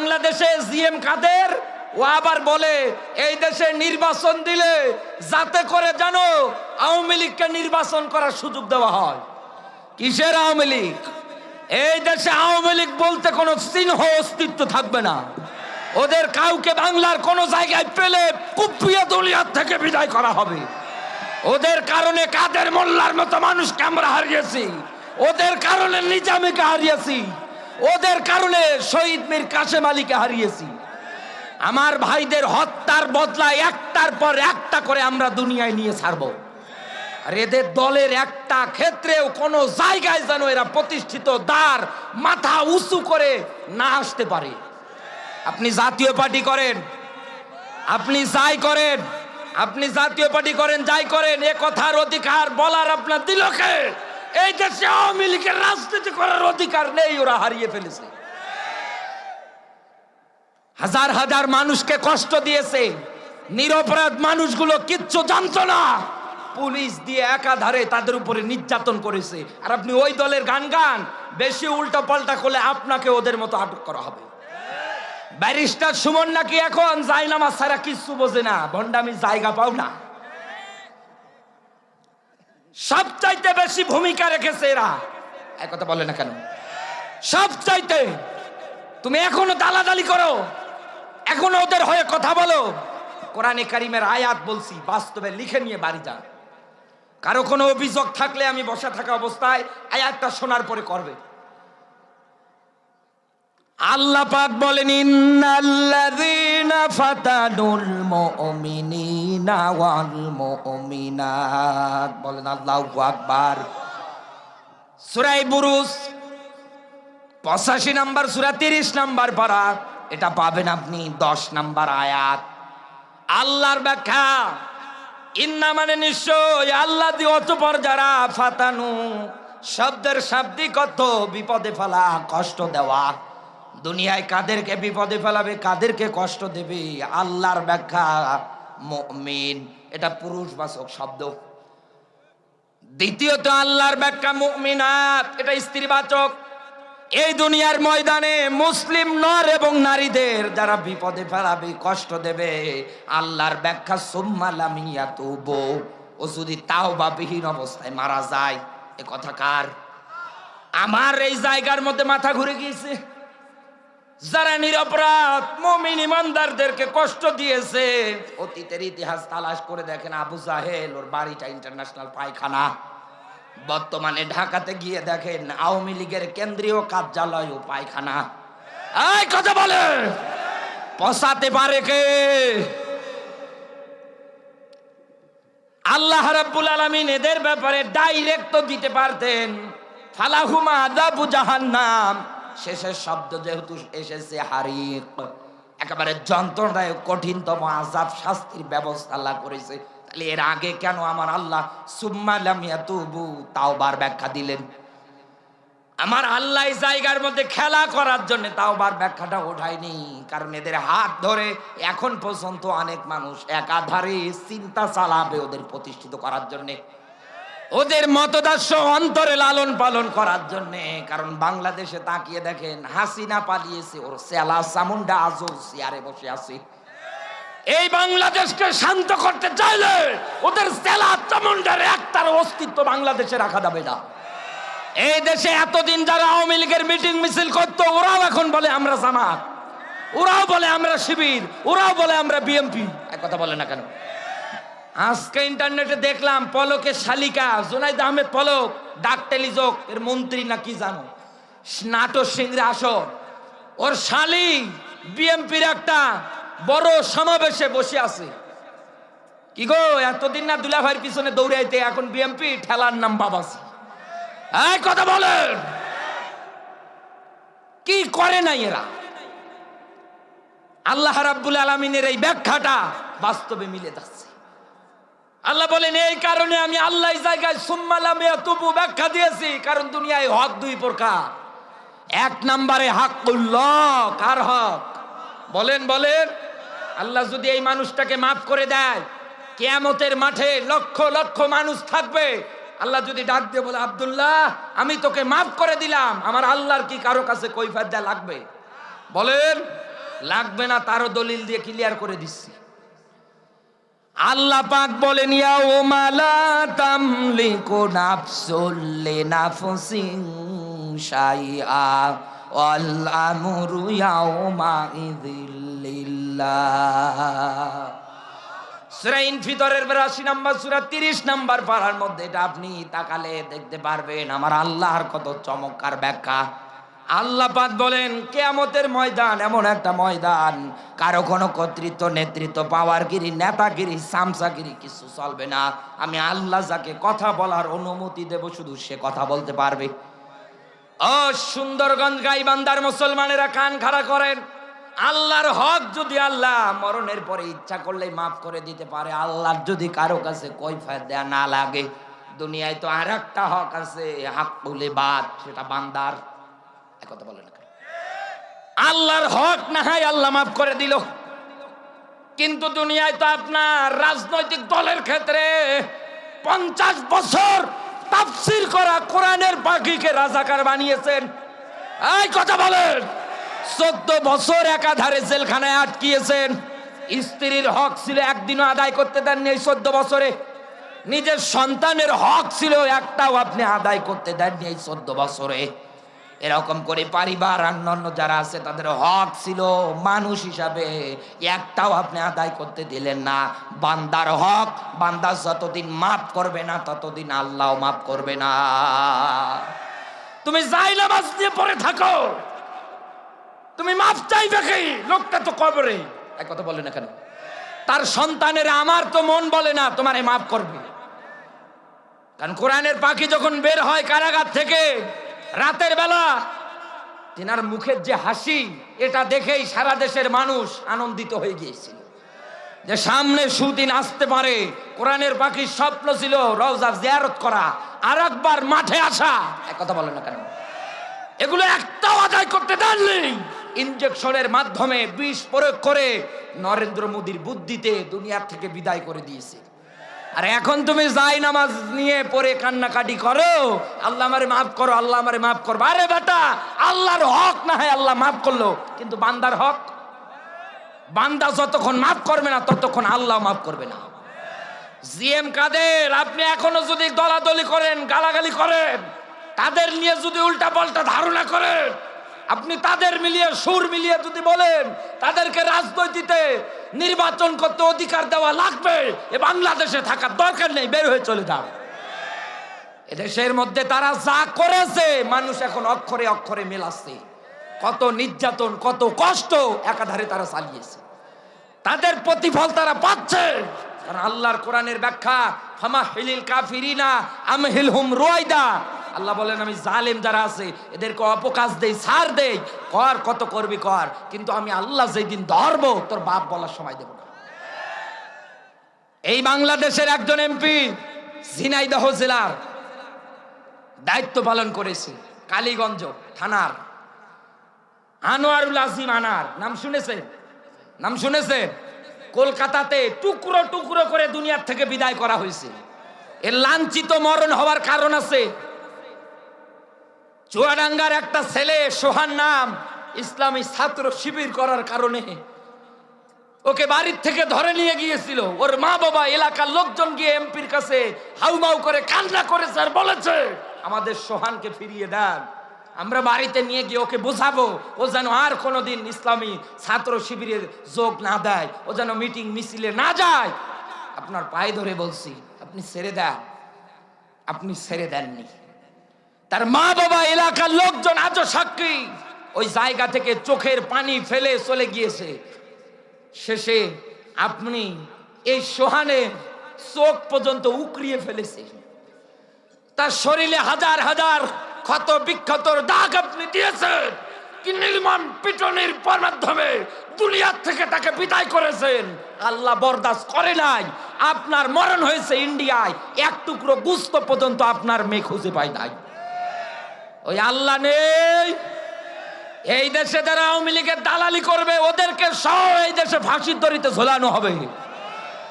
বাংলাদেশে জিএম কাদের? ও আবার বলে, এই দেশে নির্বাচন দিলে যাতে করে যেন আওয়ামী লীগকে নির্বাচন করার সুযোগ দেওয়া হয়। কিসের আওয়ামী লীগ? এই দেশে আওয়ামী লীগ বলতে কোনো চিহ্ন অস্তিত্ব থাকবে না। ওদের কাউকে বাংলার কোনো জায়গায় পেলে কুপিয়া দলিয়ার থেকে বিদায় করা হবে। ওদের কারণে কাদের মোল্লার মতো মানুষকে আমরা হারিয়েছি। ওদের কারণে নিজামীকে হারিয়েছি। ওদের কারণে শহীদ মীর কাশেম আলীকে হারিয়েছি। আমার ভাইদের হত্যার বদলা একটার পর একটা করে আমরা দুনিয়ায় নিয়ে ছাড়বো। আর এদের দলের একটা ক্ষেত্রেও কোনো জায়গায় যেন এরা প্রতিষ্ঠিত দ্বার মাথা উঁচু করে না আসতে পারে। আপনি জাতীয় পার্টি করেন, আপনি যাই করেন, আপনি জাতীয় পার্টি করেন, যাই করেন, এ কথার অধিকার বলার আপনার দিলকে এই দেশে আওয়ামী লীগের রাজনীতি করার অধিকার নেই, ওরা হারিয়ে ফেলেছে। হাজার হাজার মানুষকে কষ্ট দিয়েছে। নিরপরাধ মানুষগুলো কিচ্ছু জানতো না। পুলিশ দিয়ে একাধারে তাদের উপরে নির্যাতন করেছে। আর আপনি ওই দলের গান গান, বেশি উল্টা পাল্টা করলে আপনাকে ওদের মতো আটক করা হবে। ব্যারিস্টার সুমন নাকি এখন জাইনামা ছাড়া কিচ্ছু বোঝে না। ভণ্ডামি জায়গা পাও না। সবচাইতে বেশি ভূমিকা রেখেছে এরা। এক কথা বলে না কেন? সবচাইতে। তুমি এখনও দালাদালি করো। এখনও ওদের হয়ে কথা বলো। কোরআনে কারিমের আয়াত বলছি বাস্তবে লিখে নিয়ে বাড়ি যা। কারও কোনো অভিযোগ থাকলে আমি বসা থাকা অবস্থায় আয়াতটা শোনার পরে করবে। আল্লাহ পাক বলেন, ইন্নাল্লাযীনা ফাতানুল মুমিনিনা ওয়াল মুমিনাত। বলেন, আল্লাহু আকবার। সূরা বুরুজ, পঁচাশি নাম্বার সূরা, তিরিশ নাম্বার পারা, এটা পাবেন আপনি দশ নাম্বার আয়াত। আল্লাহর ব্যাখ্যা, ইন্না মানে নিশ্চয় আল্লাহ দিয়ে অতপর যারা ফাতানু, শব্দের শাব্দিক অর্থ বিপদে ফেলা, কষ্ট দেওয়া। দুনিয়ায় কাদেরকে বিপদে ফেলাবে, কাদেরকে কষ্ট দেবে? আল্লাহর ব্যাখ্যা, মুমিন। এটা পুরুষ পুরুষবাচক শব্দ। দ্বিতীয়ত, আল্লাহর ব্যাখ্যা মুমিনাত। এটা স্ত্রীবাচক। এই দুনিয়ার ময়দানে মুসলিম নর এবং নারীদের যারা বিপদে ফেলাবে, কষ্ট দেবে, আল্লাহর ব্যাখ্যা সুম্মালামিয়া তুবো ও যদি তাও বা বিহীন অবস্থায় মারা যায়, এ কথা কার? আমার এই জায়গার মধ্যে মাথা ঘুরে গিয়েছে। যারা নিরপরাধ, মমিন ইমানদারদেরকে কষ্ট দিয়েছে, অতীতের ইতিহাস তালাশ করে দেখেন আবু জাহেল, ওর বাড়িটা ইন্টারন্যাশনাল পায়খানা। বর্তমানে ঢাকাতে গিয়ে দেখেন আওয়ামী লীগের কেন্দ্রীয় কার্যালয় ও পায়খানা। এই কথা বলে। পসাতে পারে কে? আল্লাহ রাব্বুল আলামিন এদের ব্যাপারে ডাইরেক্ট তো দিতে পারতেন। ফালাহুমা আযাবু জাহান্নাম। শেষের শব্দ যেহেতু এসেছে হারিক একেবারে যন্ত্রণায় কঠিনতম আজাব শাস্তির ব্যবস্থা আল্লাহ করেছে। তাহলে এর আগে কেন আমার আল্লাহ সুম্মালামিয়া তুবু তাওবার ব্যাখ্যা দিলেন। আমার আল্লাহ জায়গার মধ্যে খেলা করার জন্য তাও বার ব্যাখ্যাটা ওঠায়নি, কারণ এদের হাত ধরে এখন পর্যন্ত অনেক মানুষ একাধারে চিন্তা চালাবে ওদের প্রতিষ্ঠিত করার জন্যে। ওদের মতদাস্য অন্তরে লালন পালন করার জন্য, কারণ বাংলাদেশে তাকিয়ে দেখেন, হাসিনা পালিয়েছে, ওর সেলা চামুন্ডা আজও চেয়ারে বসে আছে। এই বাংলাদেশকে শান্ত করতে চাইলে ওদের সেলা চামুন্ডার একটার অস্তিত্ব বাংলাদেশে রাখা যাবে না। এই দেশে এতদিন যারা আওয়ামী লীগের মিটিং মিছিল করতো, ওরাও এখন বলে আমরা জামাত। ওরাও বলে আমরা শিবির, ওরাও বলে আমরা বিএমপি এক কথা বলে না কেন? আজকে ইন্টারনেটে দেখলাম পলকের শালিকা, জোনাইদ আহমেদ পলক, ডাক টেলিজোক এর মন্ত্রী না কি জানো? নাটো সিংরে আসর। ওর শালি, বিএমপির একটা বড় সমাবেশে বসে আছে। কি গো, এতদিন না দুলা ভাইয়ের পিছনে দৌড়াইতে, এখন বিএমপি ঠেলার নাম বাবাসি এই কথা বলেন! কি করে নাই এরা? আল্লাহ রাব্বুল আলমিনের এই ব্যাখ্যাটা বাস্তবে মিলে যাচ্ছে। আল্লাহ বলেন, এই কারণে আমি আল্লাহ জায়গায় সুম্মালামিয়া তবু ব্যাখ্যা দিয়েছি, কারণ দুনিয়ায় হক দুই প্রকার। এক নম্বরে হাক্কুল্লাহ, কার হক? বলেন বলেন। আল্লাহ যদি এই মানুষটাকে মাফ করে দেয়, কেয়ামতের মাঠে লক্ষ লক্ষ মানুষ থাকবে। আল্লাহ যদি ডাক দিয়ে বলে, আব্দুল্লাহ, আমি তোকে মাফ করে দিলাম, আমার আল্লাহর কি কারও কাছে কৈফাত লাগবে? বলেন, লাগবে না, তারও দলিল দিয়ে ক্লিয়ার করে দিচ্ছি। আল্লাহ পাক বলেন, ইয়াউমা লা তামলিকু নাফসুল লিনাফসিন শাইআ ওয়াল আমরু ইয়াউমা ইযিল্লিল্লাহ সূরা ইনফিতরের 82 নাম্বার, সূরা 30 নাম্বার পারার মধ্যে এটা আপনি তাকালে দেখতে পারবেন, আমার আল্লাহর কত চমৎকার ব্যাখ্যা। আল্লাহ পাক বলেন, কেয়ামতের ময়দান এমন একটা ময়দান। কারও কোনো কর্তৃত্ব, নেতৃত্ব পাওয়ার পাওয়ারগিরি, নেতাগিরি, সামসাগিরি কিছু চলবে না। আমি আল্লাহ যাকে কথা বলার অনুমতি দেব, শুধু সে কথা বলতে পারবে। ও সুন্দরগঞ্জ গাইবান্দার মুসলমানেরা কান খাড়া করেন। আল্লাহর হক যদি আল্লাহ মরণের পরে ইচ্ছা করলে মাফ করে দিতে পারে। আল্লাহর যদি কারও কাছে কৈফায়ত দেয়া না লাগে, দুনিয়ায় তো আর একটা হক আছে হাক বলে বাদ সেটা বান্দার। আল্লাহর হক না হয় আল্লাহ মাফ করে দিল। কিন্তু দুনিয়ায় তো আপনার রাজনৈতিক দলের ক্ষেত্রে পঞ্চাশ বছর তাফসির করা কোরআনের পাখিকে রাজাকার বানিয়েছেন। এই কথা বলেন। চোদ্দ বছর একাধারে জেলখানায় আটকিয়েছেন। স্ত্রীর হক ছিল একদিনও আদায় করতে দেননি এই চোদ্দ বছরে। নিজের সন্তানের হক ছিল একটাও আপনি আদায় করতে দেননি এই চোদ্দ বছরে। এরকম করে পরিবার অন্যান্য যারা আছে, তাদের হক ছিল মানুষ হিসাবে। একটাও আপনি আদায় করতে দিলেন না। বান্দার হক, বান্দা যতদিন মাফ করবে না, ততদিন আল্লাহ মাফ করবে না। তুমি যাই নামাজ দিয়ে পড়ে থাকো। তুমি মাফ চাইবে কি? লোকটা তো কবরে। এক কথা বলে না কেন? তার সন্তানের আমার তো মন বলে না, তোমারে মাফ করবে। কারণ কোরআনের পাখি যখন বের হয় কারাগার থেকে রাতের বেলা তেনার মুখের যে হাসি, এটা দেখেই সারা দেশের মানুষ আনন্দিত হয়ে গিয়েছিল। যে সামনে সুদিন আসতে পারে, কোরআনের পাখির স্বপ্ন ছিল রওজা জিয়ারত করা আর একবার মাঠে আসা। এক কথা বলে না কেন? এগুলো একটাও আদায় করতে দেননি। ইনজেকশনের মাধ্যমে বিষ প্রয়োগ করে নরেন্দ্র মোদীর বুদ্ধিতে দুনিয়ার থেকে বিদায় করে দিয়েছে। আর এখন তুমি যাই নামাজ নিয়ে পরে কান্নাকাটি করো, আল্লাহ আমারে মাফ করো, আল্লাহ আমারে মাফ করব আরে বেটা, আল্লাহর হক না হয় আল্লাহ মাফ করল, কিন্তু বান্দার হক? বান্দা যতক্ষণ মাফ করবে না, ততক্ষণ আল্লাহ মাফ করবে না। জিএম কাদের, আপনি এখনও যদি দলাদলি করেন, গালাগালি করেন, তাদের নিয়ে যদি উল্টা পাল্টা ধারণা করেন আপনি তাদের মিলিয়ে, সুর মিলিয়ে যদি বলেন, তাদেরকে রাজনৈতিকে নির্বাচন করতে অধিকার দেওয়া লাগবে, এ বাংলাদেশে থাকার দরকার নেই, বের হয়ে চলে যাও এদেশের মধ্যে তারা যা করেছে, মানুষ এখন অক্ষরে অক্ষরে মেলাচ্ছে। কত নির্যাতন, কত কষ্ট একাধারে তারা চালিয়েছে। তাদের প্রতিফল তারা পাচ্ছে। কারণ আল্লাহর কোরআনের ব্যাখ্যা ফামা হিলিল কাফিরিনা আম হিলহুম রুয়াইদা। আল্লাহ বলেন, আমি জালেম যারা আছে, এদেরকে অপকাশ দেই, ছাড় দেই। কর, কত করবি কর, কিন্তু আমি আল্লাহ যেদিন ধরবো, তোর বাপ বলার সময় দেব না। এই বাংলাদেশের একজন এমপি, ঝিনাইদহ জেলার দায়িত্ব পালন করেছে, কালীগঞ্জ থানার। আনোয়ারুল আজিম আনার, নাম শুনেছেন? নাম শুনেছেন? কলকাতাতে টুকরো টুকরো করে দুনিয়ার থেকে বিদায় করা হয়েছে। এর লাঞ্ছিত মরণ হওয়ার কারণ আছে। চুয়াডাঙ্গার একটা ছেলে, সোহান নাম, ইসলামী ছাত্র শিবির করার কারণে ওকে বাড়ির থেকে ধরে নিয়ে গিয়েছিল। ওর মা বাবা এলাকার লোকজন গিয়ে এমপির কাছে হাউমাউ করে কান্না করেছে আর বলেছে, আমাদের সোহানকে ফিরিয়ে দেন। আমরা বাড়িতে নিয়ে গিয়ে ওকে বোঝাবো। ও যেন আর কোনোদিন ইসলামী ছাত্র শিবিরের যোগ না দেয়। ও যেন মিটিং মিছিলে না যায়। আপনার পায়ে ধরে বলছি, আপনি ছেড়ে দেন। আপনি ছেড়ে দেননি। তার মা বাবা এলাকার লোকজন আজও সাক্ষী। ওই জায়গা থেকে চোখের পানি ফেলে চলে গিয়েছে। শেষে আপনি এই সোহানে চোখ পর্যন্ত উকরিয়ে ফেলেছে তার শরীরে হাজার হাজার ক্ষত বিক্ষতর দাগ আপনি দিয়েছেন। কি নির্মম পিটনের পর মাধ্যমে দুনিয়ার থেকে তাকে বিদায় করেছেন। আল্লাহ বরদাস্ত করে নাই। আপনার মরণ হয়েছে ইন্ডিয়ায়। এক টুকরো গুস্ত পর্যন্ত আপনার মেয়ে খুঁজে পায় নাই। ওই আল্লাহ নেই। এই দেশে যারা আওয়ামী লীগের দালালি করবে, ওদেরকে সব এই দেশে ফাঁসির দড়িতে ঝোলানো হবে।